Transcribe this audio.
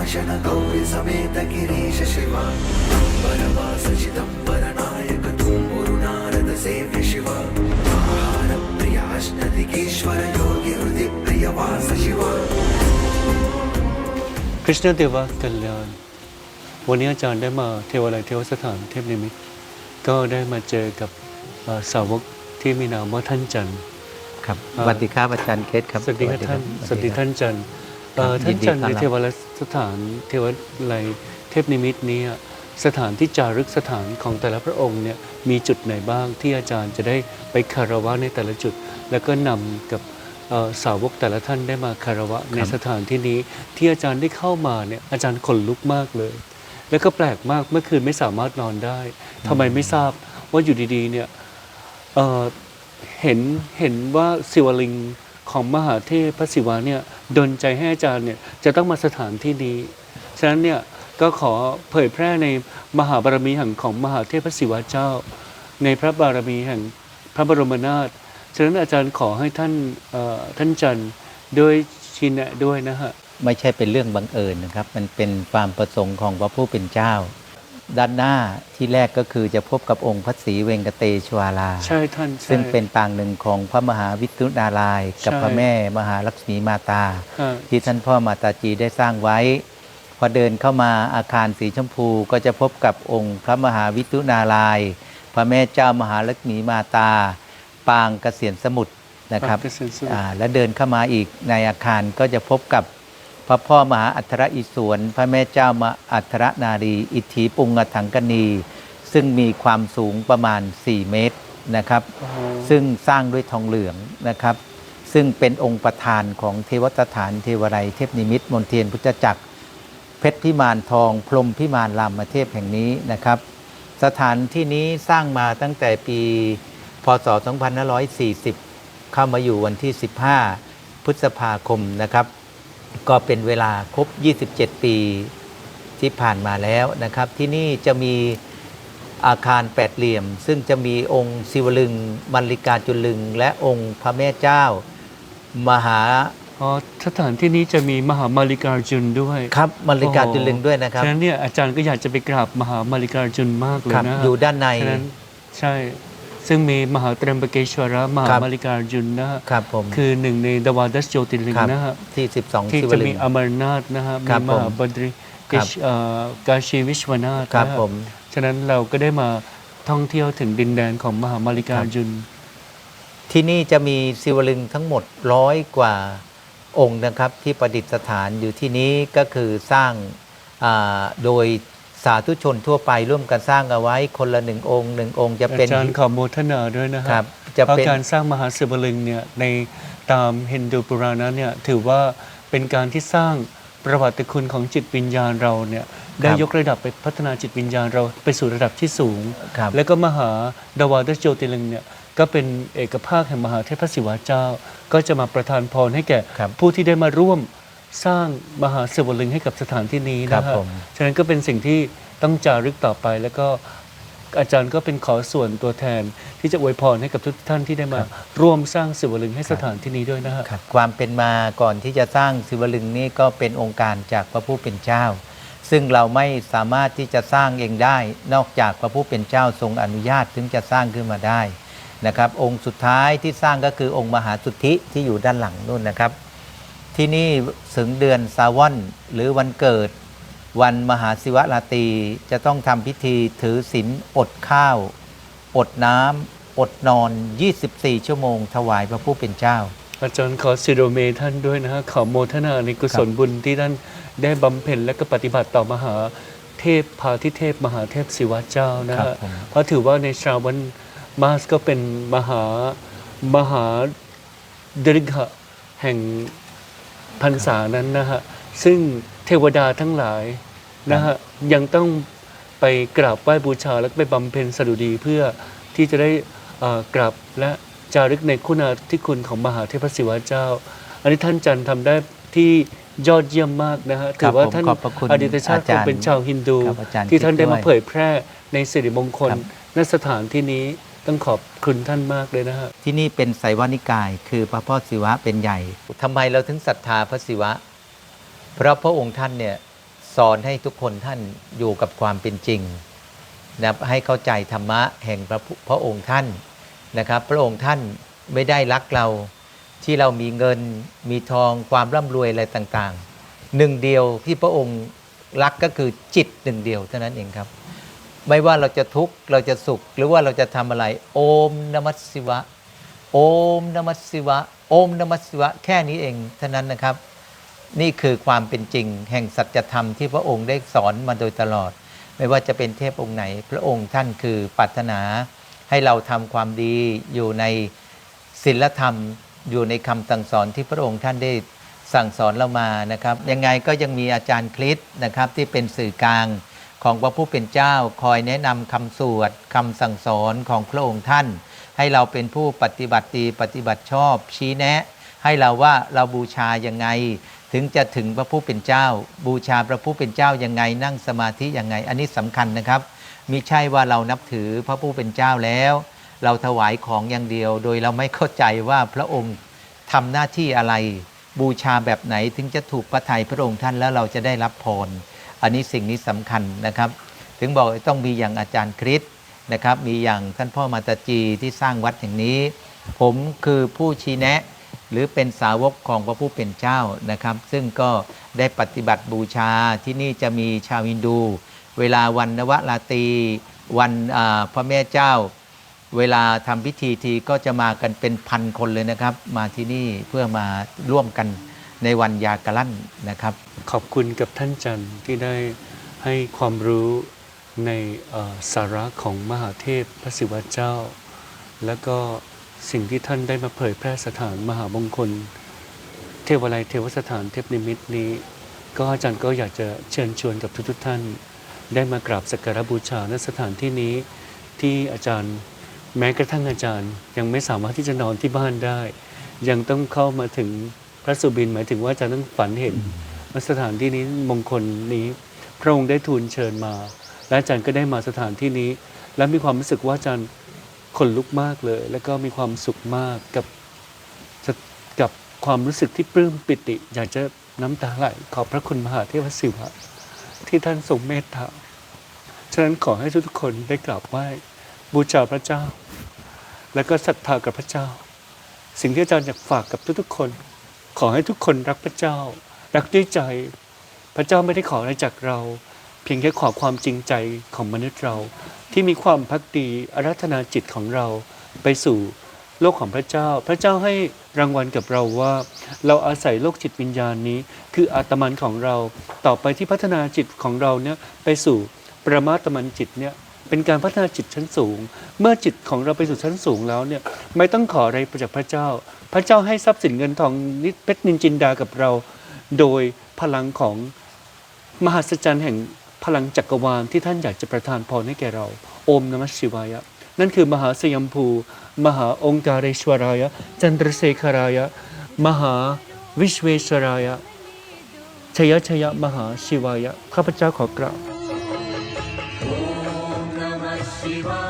वीणाशन गौरि समेत गिरीश शिवा परमासचिदम्बरनायक तुम्बुरु नारद सेव्य शिवा आहारप्रियाश्नदिकेश्वर योगि हृदि प्रियवास शिवा कृष्ण วันนี้อาจารย์ได้มาเทวาลัยเทวสถานเทพนิมิตก็ได้มาเจอกับสาวกที่มีนามว่าท่านจันทร์ครับสวัสดีครับอาจารย์เคสครับสวัสดีครับท่านสวัสดีท่านจันทร์ท่านจันทร์ในเทวาลัย สถานเทวาลัยเทพนิมิตนี้สถานที่จารึกสถานของแต่ละพระองค์เนี่ยมีจุดไหนบ้างที่อาจารย์จะได้ไปคารวะในแต่ละจุด แล้วก็นำกับสาวกแต่ละท่านได้มาคารวะในสถานที่นี้ที่อาจารย์ได้เข้ามาเนี่ยอาจารย์ขนลุกมากเลย แล้วก็แปลกมากเมื่อคืนไม่สามารถนอนได้ทำไมไม่ทราบว่าอยู่ดีๆเนี่ยเเห็นเห็นว่าศิวลึง ของมหาเทพพระศิวะเนี่ยดนใจให้อาจารย์เนี่ยจะต้องมาสถานที่นี้ ฉะนั้นเนี่ยก็ขอเผยแพร่ในมหาบารมีแห่งของมหาเทพพระศิวะเจ้า ในพระบารมีแห่งพระบรมนาถ ฉะนั้นอาจารย์ขอให้ท่านท่านจันทร์ด้วยชินแนะด้วยนะฮะ ไม่ใช่เป็นเรื่องบังเอิญนะครับ มันเป็นความประสงค์ของพระผู้เป็นเจ้า ด้านหน้าที่แรกก็คือจะพบกับองค์พระศรีเวงกเตชวาลาใช่ท่านใช่ ซึ่งเป็นปางหนึ่งของพระมหาวิทุนารายณ์กับใช่ พระแม่มหาลักษมีมาตาฮะที่ท่านพ่อมาตาจีได้สร้างไว้ พอเดินเข้ามาอาคารสีชมพูก็จะพบกับองค์พระมหาวิทุนารายณ์พระแม่เจ้ามหาลักษมีมาตา ปางเกษียณสมุทรนะครับปางเกษียณสมุทร อ่าและเดินเข้ามาอีกในอาคารก็จะพบกับ พระพ่อมหาอัทรอิศวรพระแม่เจ้ามาอัทรนารี อิทธิปุงถังกนีซึ่งมีความสูงประมาณ 4 เมตรนะครับโอ้โหซึ่งสร้างด้วยทองเหลืองนะครับ ซึ่งเป็นองค์ประธานของเทวสถานเทวไรยเทพนิมิตรมนเทียนพุทธจักร เพชรพิมานทองพรหมพิมานรามเทพแห่งนี้นะครับ สถานที่นี้สร้างมาตั้งแต่ปีพศ 2540 เข้ามาอยู่วันที่ 15 พฤษภาคมนะครับ ก็เป็นเวลาครบ 27 ปีที่ผ่านมาแล้วนะครับ ที่นี่จะมีอาคารแปดเหลี่ยม ซึ่งจะมีองค์ศิวลึงมัลลิกาจุลึง และองค์พระแม่เจ้า มหาอ๋อสถานที่นี้จะมีมหามาริกาจุนด้วยครับมัลลิกาจุลึงด้วยนะครับฉะนั้นเนี่ยอาจารย์ก็อยากจะไปกราบมหามาริกาจุนมากเลยครับนะอยู่ด้านใน ฉะนั้นใช่ ซึ่งมีมหาเตรมปเกชวระมหาครับมาริกาจุนนะฮะครับผมคือหนึ่งในดวาดัสโจติลิงครับนะฮะที่ 12 ที่ศิวจะลึมีงอมรนาถนะฮะครัมีบมหาผมบดรีครับเอ่อกาชีวิชวนาถครับนะฮะผมฉะนั้นเราก็ได้มาท่องเที่ยวถึงดินแดนของมหามาริกาจุน ที่นี่จะมีศิวลึงทั้งหมดร้อยกว่าองค์นะครับที่ประดิษฐานอยู่ที่นี้ก็คือสร้างอ่าโดย สาธุชนทั่วไปร่วมกันสร้างเอาไว้คนละหนึ่งองค์หนึ่งองค์จะเป็นอาจารย์ขอโมทนาด้วยนะฮะครับจะเพราะเป็น การสร้างมหาศิวลึงเนี่ยในตามฮินดูปุราณะเนี่ยถือว่าเป็นการที่สร้างประวัติคุณของจิตวิญญาณเราเนี่ยได้ยกระดับไปพัฒนาจิตวิญญาณเราไปสู่ระดับที่สูง ครับ แล้วก็มหาดาวาดโจติลึงเนี่ยก็เป็นเอกภาคแห่งมหาเทพศิวะเจ้า ก็จะมาประทานพรให้แก่ครับ ผู้ที่ได้มาร่วม สร้างมหาศิวลึงให้กับสถานที่นี้ครันะบฮะผม ฉะนั้นก็เป็นสิ่งที่ต้องจารึกต่อไป แล้วก็อาจารย์ก็เป็นขอส่วนตัวแทนที่จะอวยพรให้กับทุกท่านที่ได้มาร่วมสร้างศิวลึงให้สถานที่นี้ด้วยนะฮะ ครับความเป็นมาก่อนที่จะสร้างศิวลึงนี่ก็เป็นองค์การจากพระผู้เป็นเจ้า ซึ่งเราไม่สามารถที่จะสร้างเองได้ นอกจากพระผู้เป็นเจ้าทรงอนุญาตถึงจะสร้างขึ้นมาได้นะครับ องค์สุดท้ายที่สร้างก็คือองค์มหาสุทธิที่อยู่ด้านหลังนู่นนะครับ ที่นี่ถึงเดือนซาวอนหรือวันเกิด วันมหาศิวราตรีจะต้องทำพิธีถือศีลอดข้าว อดน้ำอดนอน 24 ชั่วโมง ถวายพระผู้เป็นเจ้า อาจารย์ขอสิโรเมท่านด้วยนะฮะขอโมทนาในกุศลบุญที่ท่านได้บำเพ็ญและก็ปฏิบัติต่อมหาเทพพาทิเทพมหาเทพศิวะเจ้านะครัฮะบผม เพราะถือว่าในชราวันมาสก็เป็นมหามหาดริกะแห่ง พรรษานั้นนะฮะซึ่งเทวดาทั้งหลายนะฮะยังต้องไปกราบไหว้บูชาแล้วก็ไปบำเพ็ญสดุดีเพื่อที่จะได้เอ่อกราบและจารึกในคุณาธิคุณของมหาเทพศิวะเจ้า อันนี้ท่านจันทร์ทำได้ที่ยอดเยี่ยมมากนะฮะถือว่าผมท่านขอบพระคุณอดีตชาติอาจารย์คงเป็นชาวฮินดูครับอาจารย์ที่ท่านได้มาคิดด้วยเผยแพร่ในสิริมงคลครับณสถานที่นี้ ต้องขอบคุณท่านมากเลยนะฮะที่นี่เป็นไสวานิกาย คือพระพ่อศิวะเป็นใหญ่ ทำไมเราถึงศรัทธาพระศิวะ เพราะพระองค์ท่านเนี่ยสอนให้ทุกคนท่านอยู่กับความเป็นจริงนะครับให้เข้าใจธรรมะแห่งพระพุพระองค์ท่านนะครับ พระองค์ท่านไม่ได้รักเราที่เรามีเงินมีทองความร่ำรวยอะไรต่างๆ หนึ่งเดียวที่พระองค์รักก็คือจิตหนึ่งเดียวเท่านั้นเองครับ ไม่ว่าเราจะทุกข์เราจะสุข หรือว่าเราจะทำอะไร โอมนมัสสิวะ โอมนมัสสิวะ โอมนมัสสิวะ แค่นี้เองเท่านั้นนะครับ นี่คือความเป็นจริง แห่งสัจธรรมที่พระองค์ได้สอนมาโดยตลอด ไม่ว่าจะเป็นเทพองค์ไหน พระองค์ท่านคือปรารถนา ให้เราทำความดีอยู่ในศีลธรรม อยู่ในคำสั่งสอนที่พระองค์ท่านได้สั่งสอนเรามานะครับ ยังไงก็ยังมีอาจารย์คริสนะครับที่เป็นสื่อกลาง ของพระผู้เป็นเจ้าคอยแนะนำคำสวดคำสั่งสอนของพระองค์ท่าน ให้เราเป็นผู้ปฏิบัติดีปฏิบัติชอบชี้แนะ ให้เราว่าเราบูชายังไง ถึงจะถึงพระผู้เป็นเจ้า บูชาพระผู้เป็นเจ้ายังไงนั่งสมาธิยังไง อันนี้สำคัญนะครับมิใช่ว่าเรานับถือพระผู้เป็นเจ้าแล้ว เราถวายของอย่างเดียว โดยเราไม่เข้าใจว่าพระองค์ทำหน้าที่อะไร บูชาแบบไหนถึงจะถูกพระทัยพระองค์ท่านแล้วเราจะได้รับพร อันนี้สิ่งนี้สำคัญนะครับ ถึงบอกต้องมีอย่างอาจารย์คริสนะครับ มีอย่างท่านพ่อมาตาจีที่สร้างวัดแห่างนี้ ผมคือผู้ชี้แนะ หรือเป็นสาวกของพระผู้เป็นเจ้านะครับ ซึ่งก็ได้ปฏิบัติบูชาที่นี่จะมีชาวฮินดู เวลาวันนวราตรีวันพระแม่เจ้า เวลาทำพิธีทีก็จะมากันเป็นพันคนเลยนะครับ มาที่นี่เพื่อมาร่วมกัน ในวันยากลั่นนะครับ ขอบคุณกับท่านจันทร์ที่ได้ให้ความรู้ในสาระของมหาเทพพระศิวะเจ้า แล้วก็สิ่งที่ท่านได้มาเผยแพร่สถานมหามงคล เทวไลเทวสถานเทพนิมิตนี้ ก็อาจารย์ก็อยากจะเชิญชวนกับทุกๆท่าน ได้มากราบสักการบูชาณสถานที่นี้ ที่อาจารย์แม้กระทั่งอาจารย์ ยังไม่สามารถที่จะนอนที่บ้านได้ ยังต้องเข้ามาถึง พระสุบินหมายถึงว่าจารย์ต้องฝันเห็นว่าสถานที่นี้มงคลนี้ พระองค์ได้ทูลเชิญมา และอาจารย์ก็ได้มาสถานที่นี้ และมีความรู้สึกว่าอาจารย์ขนลุกมากเลย แล้วก็มีความสุขมากกับกับความรู้สึกที่ปลื้มปิติ อยากจะน้ำตาไหลขอบพระคุณมหาเทพศิวะที่ท่านทรงเมตตาฉะนั้นขอให้ทุกคนได้กราบไหว้บูชาพระเจ้า และก็ศรัทธากับพระเจ้า สิ่งที่อาจารย์อยากฝากกับทุกๆคน ขอให้ทุกคนรักพระเจ้า รักด้วยใจ พระเจ้าไม่ได้ขออะไรจากเรา เพียงแค่ขอความจริงใจของมนุษย์เรา ที่มีความพักดีอารัธนาจิตของเราไปสู่โลกของพระเจ้า พระเจ้าให้รางวัลกับเราว่า เราอาศัยโลกจิตวิญญาณนี้ คืออาตมันของเรา ต่อไปที่พัฒนาจิตของเราเนี่ยไปสู่ประมาตมันจิตเนี่ย เป็นการพัฒนาจิตชั้นสูง เมื่อจิตของเราไปสู่ชั้นสูงแล้วเนี่ยไม่ต้องขออะไรจากพระเจ้า พระเจ้าให้ทรัพย์สินเงินทองนิดเพชรนินจินดากับเรา โดยพลังของมหัศจรรย์แห่งพลังจักรวาลที่ท่านอยากจะประทานพรให้แก่เรา โอมนมัสสิวายะ นั่นคือมหาสยามภู มหาองค์การเรชวรายะ จันทรเสขรายะ มหาวิชเวสรายะชยชยมหาชิวายะ ข้าพเจ้าขอกราบ Shiva.